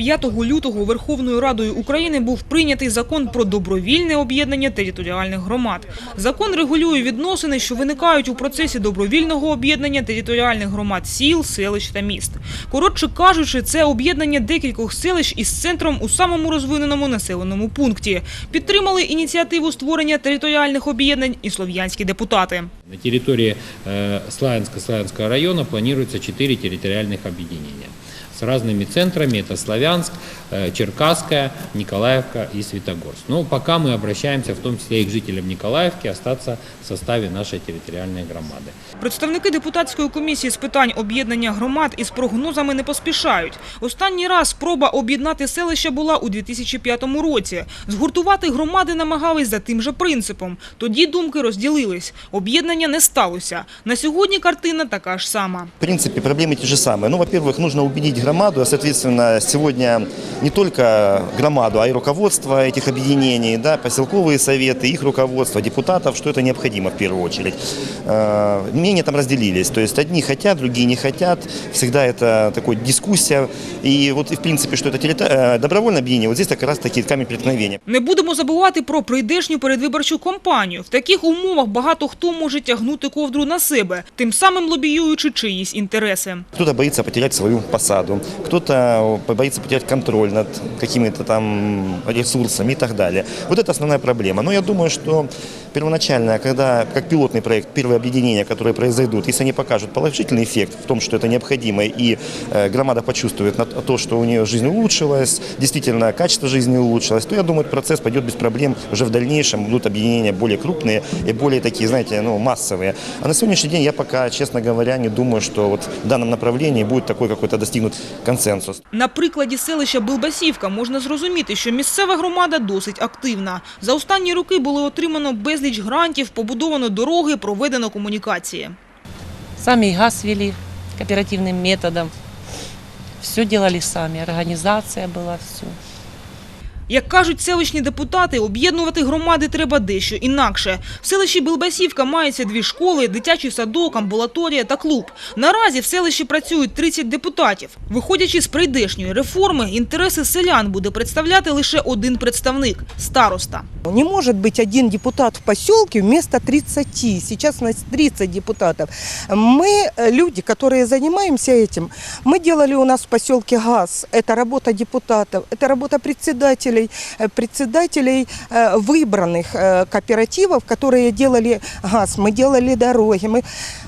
5 лютого Верховною Радою України був прийнятий закон про добровільне об'єднання територіальних громад. Закон регулює відносини, що виникають у процесі добровільного об'єднання територіальних громад сіл, селищ та міст. Коротше кажучи, це об'єднання декількох селищ із центром у самому розвиненому населеному пункті. Підтримали ініціативу створення територіальних об'єднань і слов'янські депутати. На территории э, Славянска-Славянского района планируется четыре территориальных объединения с разными центрами. Это Славянск, э, Черкасская, Николаевка и Светогорск. Но пока мы обращаемся в том числе и к жителям Николаевки остаться в составе нашей территориальной громады. Представники депутатської комісії з питань об'єднання громад із прогнозами не поспішають. Останній раз спроба об'єднати селища була у 2005 році. Згуртувати громади намагались за тим же принципом. Тоді думки розділились. Об'єднання не сталося. На сьогодні картина така ж сама. В принципе, проблемы те же самые. Ну, во-первых, нужно убедить громаду, а, соответственно, сегодня не только громаду, а и руководство этих объединений, да, поселковые советы, их руководство, депутатов, что это необходимо в первую очередь. Э, Мнения там разделились, то есть одни хотят, другие не хотят, всегда это такая дискуссия. И вот, и, в принципе, что это террито- э, добровольное объединение, вот здесь как раз таки камень преткновения. Не будемо забувати про прийдешню передвиборчу кампанію. В таких умовах багато хто може тягнути ковдру на себе, тим самим лобіюючи чиїсь інтереси. Кто-то боится потерять свою посаду, кто-то боится потерять контроль над какими-то там ресурсами и так далее. Вот это основная проблема. Но я думаю, что первоначально, когда как пилотный проект, первые объединения, которые произойдут, если они покажут положительный эффект в том, что это необходимо, и э, громада почувствует то, что у нее жизнь улучшилась, действительно качество жизни улучшилось, то я думаю, процесс пойдет без проблем уже в дальнейшем, будут объединения более крупные и более такие, знаете, ну, массовые. А на сегодняшний день я пока, честно говоря, не думаю, что вот в данном направлении будет такой какой-то достигнут консенсус. На прикладі селища Билбасівка можна зрозуміти, що місцева громада досить активна. За останні роки було отримано безліч грантів, побудовано дороги, проведено комунікації. Самі газ вели кооперативним методом. Все делали сами, организация была, все. Як кажуть селищні депутати, об'єднувати громади треба дещо інакше. В селищі Билбасівка мається дві школи, дитячий садок, амбулаторія та клуб. Наразі в селищі працюють 30 депутатів. Виходячи з прийдешньої реформи, інтереси селян буде представляти лише один представник – староста. Не может быть один депутат в поселке вместо 30. Сейчас у нас 30 депутатов. Мы, э, люди, которые занимаемся этим, мы делали у нас в поселке ГАЗ. Это работа депутатов, это работа председателей, э, председателей э, выбранных э, кооперативов, которые делали ГАЗ. Мы делали дороги. Мы...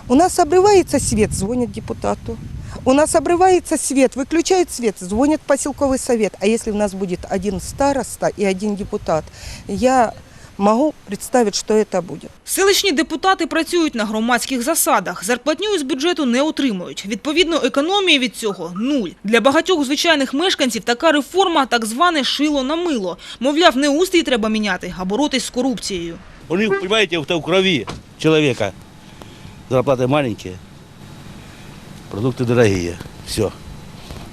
У нас обрывается свет, звонит депутату. У нас обрывается свет, выключают свет, звонит поселковый совет. А если у нас будет один староста и один депутат, я могу представить, что это будет. Селищні депутати працюють на громадських засадах. Зарплатню із бюджету не отримують. Відповідно, економії від цього – нуль. Для багатьох звичайних мешканців така реформа – так зване шило на мило. Мовляв, не устрій треба міняти, а боротись з корупцією. У них, понимаете, это в крови человека. Зарплаты маленькие, продукты дорогие. Все.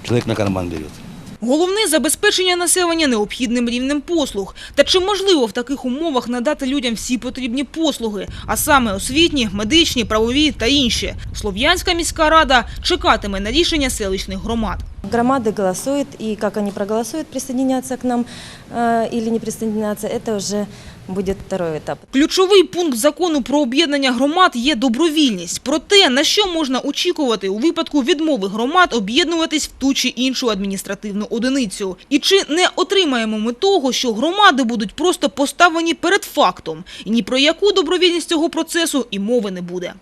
Человек на карман берет. Головне – забезпечення населення необхідним рівнем послуг. Та чи можливо в таких умовах надати людям всі потрібні послуги, а саме освітні, медичні, правові та інші? Слов'янська міська рада чекатиме на рішення селищних громад. Громады голосуют, и как они проголосуют, присоединяться к нам э, или не присоединяться, это уже будет второй этап. Ключовий пункт закону про об'єднання громад є добровільність. Про те, на що можна очікувати у випадку відмови громад об'єднуватись в ту чи іншу адміністративну одиницю. І чи не отримаємо ми того, що громади будуть просто поставлені перед фактом, і ні про яку добровільність цього процесу і мови не буде.